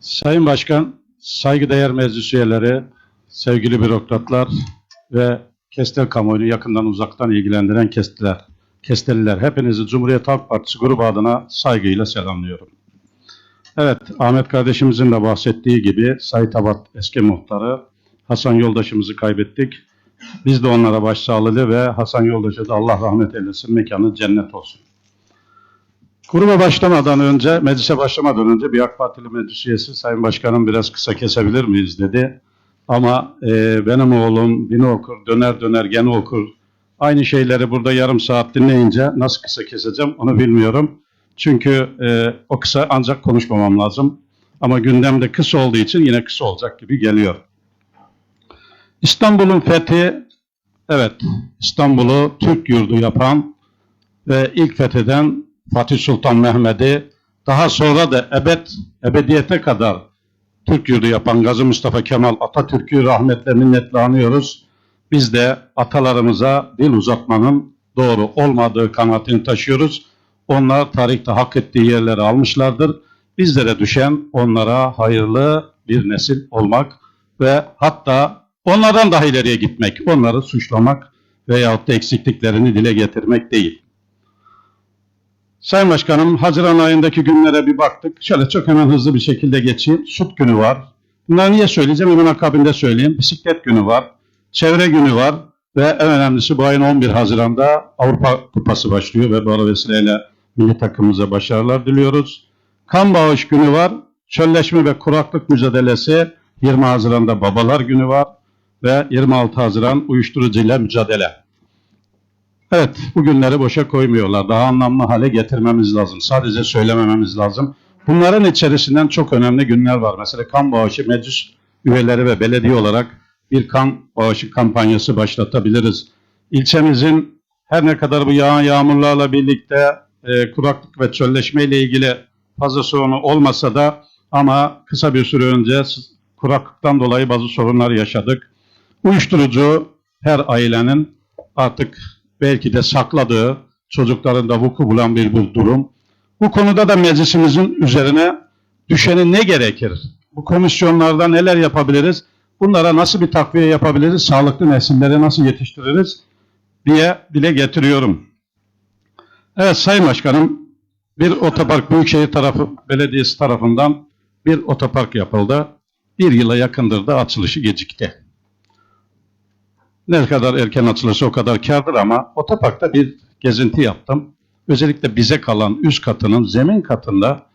Sayın Başkan, saygıdeğer meclis üyeleri, sevgili bürokratlar ve Kestel kamuoyunu yakından uzaktan ilgilendiren kestiler, kesteliler. Hepinizi Cumhuriyet Halk Partisi grubu adına saygıyla selamlıyorum. Evet, Ahmet kardeşimizin de bahsettiği gibi Sait Abat eski muhtarı Hasan yoldaşımızı kaybettik. Biz de onlara başsağlığı ve Hasan yoldaşa da Allah rahmet eylesin, mekanı cennet olsun. Gruba başlamadan önce, meclise başlamadan önce bir AK Partili meclis üyesi Sayın Başkanım biraz kısa kesebilir miyiz dedi. Ama e, benim oğlum bini okur, döner döner gene okur. Aynı şeyleri burada yarım saat dinleyince nasıl kısa keseceğim onu bilmiyorum. Çünkü e, o kısa ancak konuşmamam lazım. Ama gündemde kısa olduğu için yine kısa olacak gibi geliyor. İstanbul'un fethi, evet İstanbul'u Türk yurdu yapan ve ilk fetheden Fatih Sultan Mehmet'i daha sonra da ebed, ebediyete kadar Türk yurdu yapan Gazi Mustafa Kemal Atatürk'ü rahmetle minnetle anıyoruz. Biz de atalarımıza dil uzatmanın doğru olmadığı kanaatini taşıyoruz. Onlar tarihte hak ettiği yerleri almışlardır. Bizlere düşen onlara hayırlı bir nesil olmak ve hatta onlardan daha ileriye gitmek, onları suçlamak veyahut da eksikliklerini dile getirmek değil. Sayın Başkanım, Haziran ayındaki günlere bir baktık. Şöyle çok hemen hızlı bir şekilde geçeyim. Süt günü var. Bunları niye söyleyeceğim? Hemen akabinde söyleyeyim. Bisiklet günü var. Çevre günü var. Ve en önemlisi bu ayın 11 Haziran'da Avrupa Kupası başlıyor ve bu vesileyle milli takımımıza başarılar diliyoruz. Kan bağış günü var. Çölleşme ve kuraklık mücadelesi 20 Haziran'da Babalar Günü var ve 26 Haziran uyuşturucuyla mücadele. Evet, bu günleri boşa koymuyorlar. Daha anlamlı hale getirmemiz lazım. Sadece söylemememiz lazım. Bunların içerisinden çok önemli günler var. Mesela kan bağışı meclis üyeleri ve belediye olarak bir kan bağışı kampanyası başlatabiliriz. İlçemizin her ne kadar bu yağan yağmurlarla birlikte e, kuraklık ve çölleşme ile ilgili fazla sorunu olmasa da ama kısa bir süre önce kuraklıktan dolayı bazı sorunlar yaşadık. Uyuşturucu her ailenin artık belki de sakladığı, çocukların da vuku bulan bir bu durum. Bu konuda da meclisimizin üzerine düşeni ne gerekir? Bu komisyonlarda neler yapabiliriz? Bunlara nasıl bir takviye yapabiliriz? Sağlıklı nesilleri nasıl yetiştiririz? diye dile getiriyorum. Evet Sayın Başkanım, bir otopark Büyükşehir tarafı belediyesi tarafından bir otopark yapıldı. Bir yıla yakındır da açılışı gecikti. Ne kadar erken açılırsa o kadar kârdır ama otoparkta bir gezinti yaptım. Özellikle bize kalan üst katının zemin katında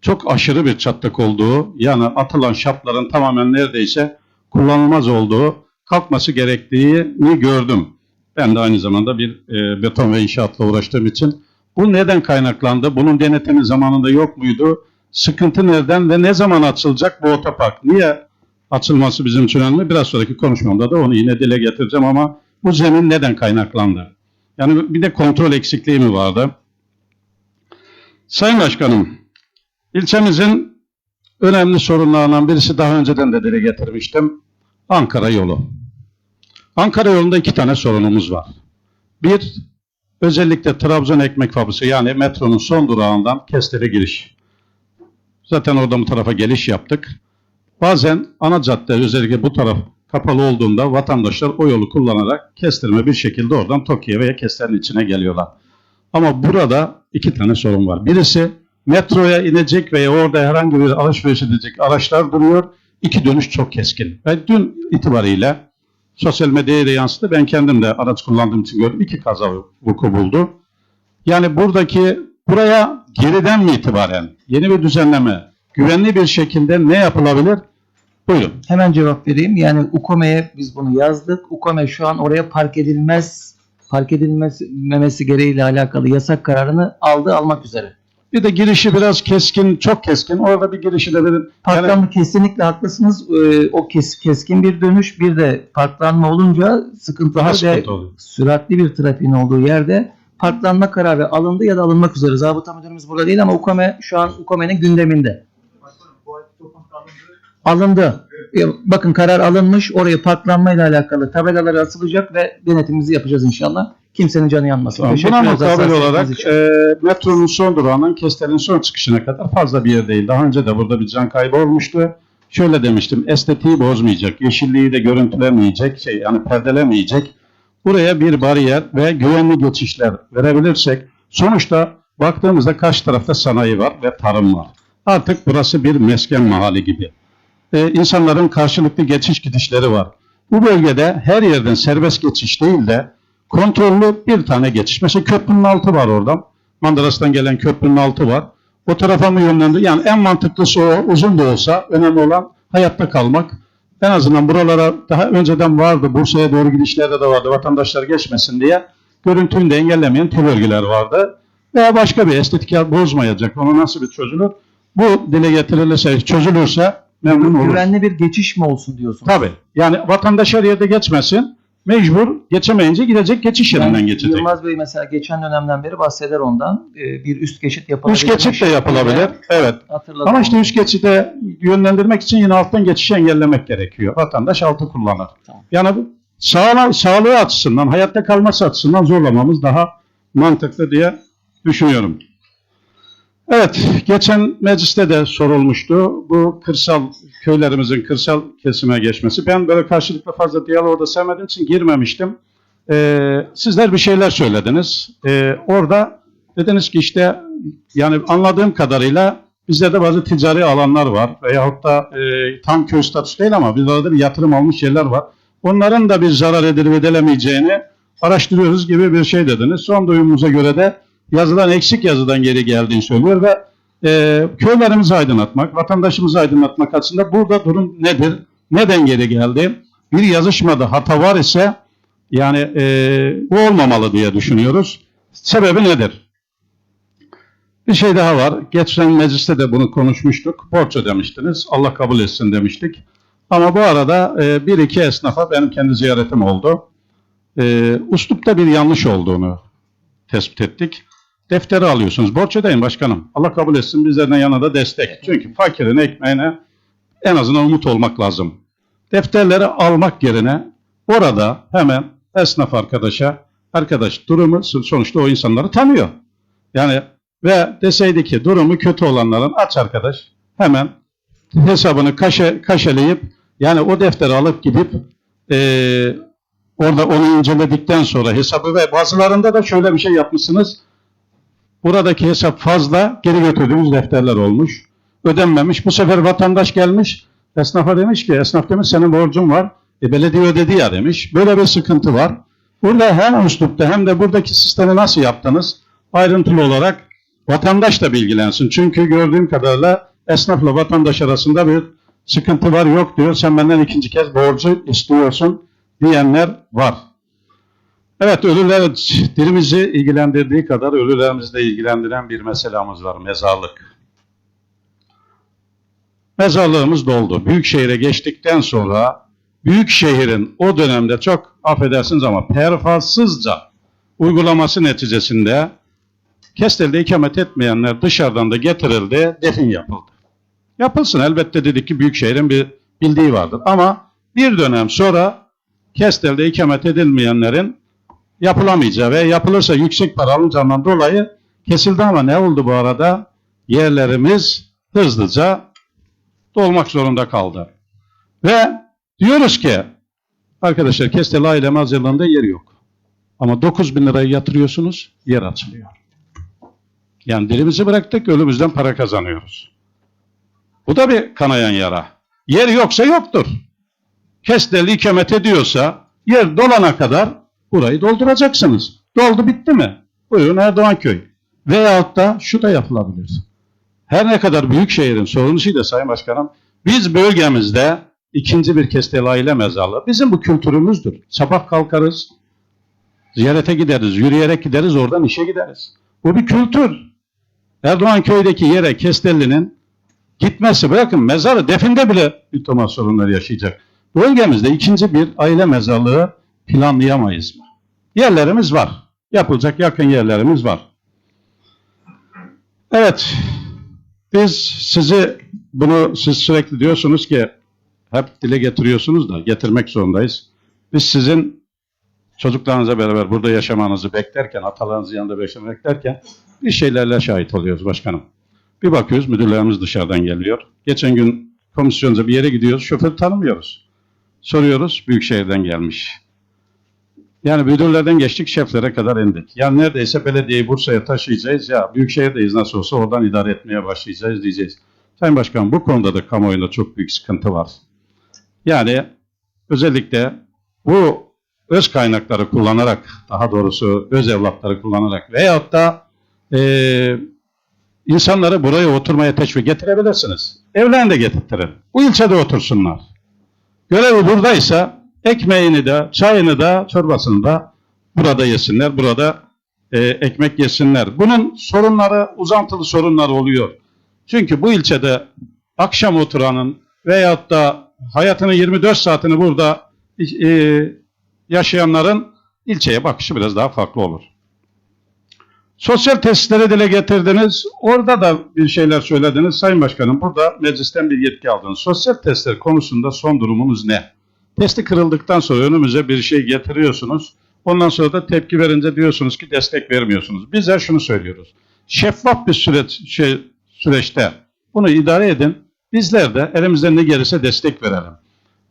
çok aşırı bir çatlak olduğu, yani atılan şapların tamamen neredeyse kullanılmaz olduğu, kalkması gerektiğini gördüm. Ben de aynı zamanda bir e, beton ve inşaatla uğraştığım için bu neden kaynaklandı? Bunun denetimi zamanında yok muydu? Sıkıntı nereden ve ne zaman açılacak bu otopark? Niye açılması bizim için önemli? Biraz sonraki konuşmamda da onu yine dile getireceğim ama bu zemin neden kaynaklandı? Yani bir de kontrol eksikliği mi vardı? Sayın Başkanım, ilçemizin önemli sorunlarından birisi daha önceden de dile getirmiştim. Ankara yolu. Ankara yolunda iki tane sorunumuz var. Bir, özellikle Trabzon ekmek fabrikası yani metronun son durağından Kestel'e giriş. Zaten oradan bu tarafa geliş yaptık. Bazen ana cadde özellikle bu taraf kapalı olduğunda vatandaşlar o yolu kullanarak kestirme bir şekilde oradan Tokyo'ya veya Kestel'in içine geliyorlar. Ama burada iki tane sorun var. Birisi metroya inecek veya orada herhangi bir alışveriş edecek araçlar duruyor. İki dönüş çok keskin. Ve dün itibariyle sosyal medyaya da yansıdı. Ben kendim de araç kullandığım için gördüm. İki kaza vuku buldu. Yani buradaki buraya geriden mi itibaren yeni bir düzenleme, güvenli bir şekilde ne yapılabilir? Buyurun. Hemen cevap vereyim. Yani UKOME'ye biz bunu yazdık. UKOME şu an oraya park edilmez park edilmemesi gereğiyle alakalı yasak kararını aldı almak üzere. Bir de girişi biraz keskin, çok keskin. Orada bir girişi de verin. Parklanma kesinlikle haklısınız. Ee, o kes, keskin bir dönüş bir de parklanma olunca sıkıntılı daha ve sıkıntı oluyor. süratli bir trafiğin olduğu yerde parklanma kararı alındı ya da alınmak üzere. Zabıta müdürümüz burada değil ama UKOME şu an UKOME'nin gündeminde. Alındı. E, Bakın karar alınmış. Oraya parklanmayla alakalı tabelalar asılacak ve denetimimizi yapacağız inşallah. Kimsenin canı yanmasın. Tamam, Buna mukabil olarak için. e, metronun son durağının Kestel'in son çıkışına kadar fazla bir yer değil. Daha önce de burada bir can kaybı olmuştu. Şöyle demiştim, estetiği bozmayacak, yeşilliği de görüntülemeyecek, şey yani perdelemeyecek. Buraya bir bariyer ve güvenli geçişler verebilirsek, sonuçta baktığımızda karşı tarafta sanayi var ve tarım var. Artık burası bir mesken mahalli gibi. Ee, insanların karşılıklı geçiş gidişleri var. Bu bölgede her yerden serbest geçiş değil de kontrollü bir tane geçiş. Mesela köprünün altı var oradan. Mandaras'tan gelen köprünün altı var. O tarafa mı yönlendir? Yani en mantıklısı o. Uzun da olsa önemli olan hayatta kalmak. En azından buralara daha önceden vardı. Bursa'ya doğru gidişlerde de vardı. Vatandaşlar geçmesin diye. Görüntüyü de engellemeyen tel örgüler vardı. Veya başka bir estetik bozmayacak. Onu nasıl bir çözülür? Bu dile getirilirse, çözülürse memnun oluruz. Güvenli bir geçiş mi olsun diyorsunuz? Tabii. Yani vatandaş her yerde geçmesin. Mecbur geçemeyince gidecek geçiş yerinden Yani geçecek. Yılmaz Bey mesela geçen dönemden beri bahseder ondan. Ee, Bir üst geçit yapılabilir. Üst geçit de yapılabilir. Evet. Hatırladım. Ama işte onu. üst geçide yönlendirmek için yine alttan geçişi engellemek gerekiyor. Vatandaş altı kullanır. Tamam. Yani bu sağlığı, sağlığı açısından, hayatta kalması açısından zorlamamız daha mantıklı diye düşünüyorum. Evet, geçen mecliste de sorulmuştu. Bu kırsal köylerimizin kırsal kesime geçmesi. Ben böyle karşılıklı fazla diyaloğu da sevmediğim için girmemiştim. Ee, sizler bir şeyler söylediniz. Ee, orada dediniz ki işte yani anladığım kadarıyla bizde bazı ticari alanlar var veyahut da e, tam köy statüsü değil ama bizlerde bir yatırım almış yerler var. Onların da bir zarar edilip edilemeyeceğini araştırıyoruz gibi bir şey dediniz. Son duyumumuza göre de yazılan eksik yazıdan geri geldiğini söylüyor ve e, köylerimizi aydınlatmak, vatandaşımızı aydınlatmak açısından burada durum nedir? Neden geri geldi? Bir yazışmada hata var ise yani e, bu olmamalı diye düşünüyoruz. Sebebi nedir? Bir şey daha var. Geçen mecliste de bunu konuşmuştuk. Borç ödemiştiniz. Allah kabul etsin demiştik. Ama bu arada e, bir iki esnafa benim kendi ziyaretim oldu. E, uslupta bir yanlış olduğunu tespit ettik. Defteri alıyorsunuz. Borç ödeyin başkanım. Allah kabul etsin bizlerden yana da destek. Çünkü fakirin ekmeğine en azından umut olmak lazım. Defterleri almak yerine orada hemen esnaf arkadaşa arkadaş durumu sonuçta o insanları tanıyor. Yani ve deseydi ki durumu kötü olanların aç arkadaş hemen hesabını kaşe, kaşeleyip yani o defteri alıp gidip eee, orada onu inceledikten sonra hesabı ve bazılarında da şöyle bir şey yapmışsınız. Buradaki hesap fazla geri götürdüğümüz defterler olmuş. Ödenmemiş. Bu sefer vatandaş gelmiş. Esnafa demiş ki esnaf demiş senin borcun var. E, belediye ödedi ya demiş. Böyle bir sıkıntı var. Burada hem üslupta hem de buradaki sistemi nasıl yaptınız? Ayrıntılı olarak vatandaş da bilgilensin. Çünkü gördüğüm kadarıyla esnafla vatandaş arasında bir sıkıntı var yok diyor. Sen benden ikinci kez borcu istiyorsun diyenler var. Evet ölüler dilimizi ilgilendirdiği kadar ölülerimizi de ilgilendiren bir meselemiz var. Mezarlık. Mezarlığımız doldu. Büyükşehir'e geçtikten sonra Büyükşehir'in o dönemde çok affedersiniz ama pervasızca uygulaması neticesinde Kestel'de ikamet etmeyenler dışarıdan da getirildi, defin yapıldı. Yapılsın elbette dedik ki Büyükşehir'in bir bildiği vardır. Ama bir dönem sonra Kestel'de ikamet edilmeyenlerin yapılamayacağı ve yapılırsa yüksek para alınacağından dolayı kesildi ama ne oldu bu arada? Yerlerimiz hızlıca dolmak zorunda kaldı. Ve diyoruz ki arkadaşlar Kestel aile mazerlerinde yer yok. Ama 9 bin lirayı yatırıyorsunuz yer açılıyor. Yani dilimizi bıraktık ölümüzden para kazanıyoruz. Bu da bir kanayan yara. Yer yoksa yoktur. Kestel ikamet ediyorsa yer dolana kadar burayı dolduracaksınız. Doldu bitti mi? Buyurun Erdoğan köy. Veyahut da şu da yapılabilir. Her ne kadar büyük şehrin sorunusuyla Sayın Başkanım, biz bölgemizde ikinci bir Kestel aile mezarlığı, bizim bu kültürümüzdür. Sabah kalkarız, ziyarete gideriz, yürüyerek gideriz, oradan işe gideriz. Bu bir kültür. Erdoğan köydeki yere Kestelli'nin gitmesi, bırakın mezarı, definde bile bir sorunları yaşayacak. Bölgemizde ikinci bir aile mezarlığı planlayamayız mı? Yerlerimiz var. Yapılacak yakın yerlerimiz var. Evet, biz sizi bunu siz sürekli diyorsunuz ki hep dile getiriyorsunuz da getirmek zorundayız. Biz sizin çocuklarınızla beraber burada yaşamanızı beklerken, atalarınızın yanında yaşamanızı beklerken bir şeylerle şahit oluyoruz başkanım. Bir bakıyoruz müdürlerimiz dışarıdan geliyor. Geçen gün komisyonca bir yere gidiyoruz, şoförü tanımıyoruz. Soruyoruz, Büyükşehir'den gelmiş. Yani müdürlerden geçtik, şeflere kadar indik. Yani neredeyse belediyeyi Bursa'ya taşıyacağız. Ya Büyükşehir'deyiz nasıl olsa oradan idare etmeye başlayacağız diyeceğiz. Sayın Başkan bu konuda da kamuoyunda çok büyük sıkıntı var. Yani özellikle bu öz kaynakları kullanarak, daha doğrusu öz evlatları kullanarak veyahut da eee insanları buraya oturmaya teşvik getirebilirsiniz. Evlerini de getirtirin. Bu ilçede otursunlar. Görevi buradaysa ekmeğini de, çayını da, çorbasını da burada yesinler, burada e, ekmek yesinler. Bunun sorunları, uzantılı sorunlar oluyor. Çünkü bu ilçede akşam oturanın veyahut da hayatının 24 saatini burada e, yaşayanların ilçeye bakışı biraz daha farklı olur. Sosyal tesisleri dile getirdiniz. Orada da bir şeyler söylediniz. Sayın Başkanım burada meclisten bir yetki aldınız. Sosyal testler konusunda son durumunuz ne? Testi kırıldıktan sonra önümüze bir şey getiriyorsunuz. Ondan sonra da tepki verince diyorsunuz ki destek vermiyorsunuz. Bizler şunu söylüyoruz. Şeffaf bir süreç, şey, süreçte bunu idare edin. Bizler de elimizden ne gelirse destek verelim.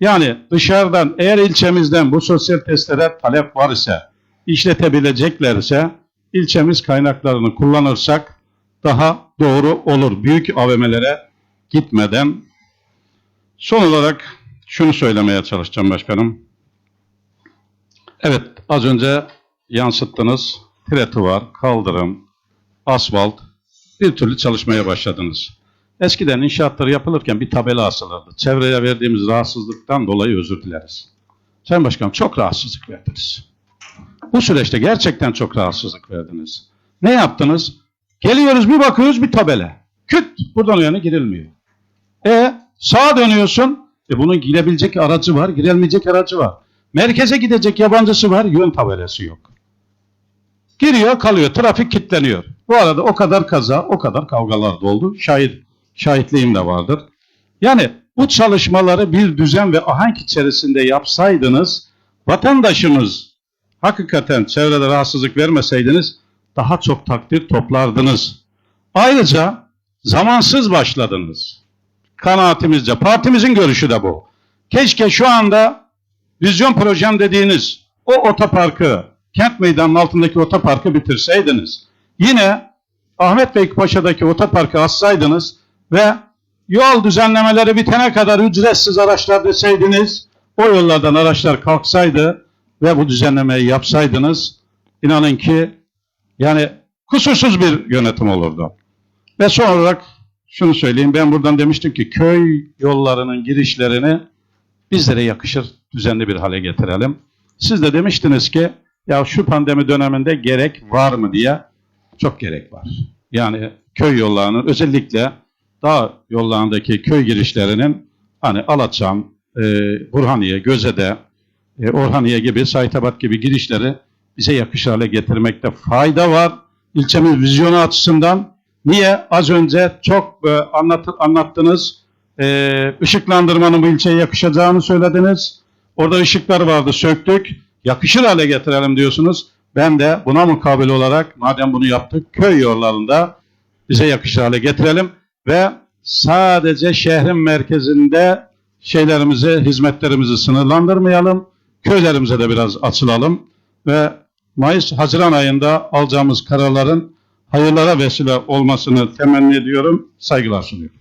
Yani dışarıdan eğer ilçemizden bu sosyal testlere talep var ise, işletebileceklerse ilçemiz kaynaklarını kullanırsak daha doğru olur. Büyük AVM'lere gitmeden. Son olarak şunu söylemeye çalışacağım başkanım. Evet az önce yansıttınız. Tretuvar, kaldırım, asfalt bir türlü çalışmaya başladınız. Eskiden inşaatları yapılırken bir tabela asılırdı. Çevreye verdiğimiz rahatsızlıktan dolayı özür dileriz. Sayın Başkanım çok rahatsızlık verdiniz. Bu süreçte gerçekten çok rahatsızlık verdiniz. Ne yaptınız? Geliyoruz bir bakıyoruz bir tabela. Küt buradan o yana girilmiyor. E sağa dönüyorsun. E bunun girebilecek aracı var, girilmeyecek aracı var. Merkeze gidecek yabancısı var, yön tabelası yok. Giriyor, kalıyor, trafik kilitleniyor. Bu arada o kadar kaza, o kadar kavgalar da oldu. Şahit, şahitliğim de vardır. Yani bu çalışmaları bir düzen ve ahenk içerisinde yapsaydınız, vatandaşımız hakikaten çevrede rahatsızlık vermeseydiniz daha çok takdir toplardınız. Ayrıca zamansız başladınız. Kanaatimizce, partimizin görüşü de bu. Keşke şu anda vizyon projem dediğiniz o otoparkı, kent meydanının altındaki otoparkı bitirseydiniz. Yine Ahmet Bey Paşa'daki otoparkı açsaydınız ve yol düzenlemeleri bitene kadar ücretsiz araçlar deseydiniz, o yollardan araçlar kalksaydı ve bu düzenlemeyi yapsaydınız, inanın ki yani kusursuz bir yönetim olurdu. Ve son olarak şunu söyleyeyim, ben buradan demiştim ki köy yollarının girişlerini bizlere yakışır düzenli bir hale getirelim. Siz de demiştiniz ki ya şu pandemi döneminde gerek var mı diye çok gerek var. Yani köy yollarının özellikle dağ yollarındaki köy girişlerinin hani Alaçam, e, Burhaniye, Göze'de, e, Orhaniye gibi, Saytabat gibi girişleri bize yakışır hale getirmekte fayda var. İlçemiz vizyonu açısından. Niye? Az önce çok e, anlat, anlattınız. E, ışıklandırmanın bu ilçeye yakışacağını söylediniz. Orada ışıklar vardı, söktük. Yakışır hale getirelim diyorsunuz. Ben de buna mukabil olarak madem bunu yaptık, köy yollarında bize yakışır hale getirelim ve sadece şehrin merkezinde şeylerimizi, hizmetlerimizi sınırlandırmayalım. Köylerimize de biraz açılalım ve Mayıs, Haziran ayında alacağımız kararların hayırlara vesile olmasını temenni ediyorum. Saygılar sunuyorum.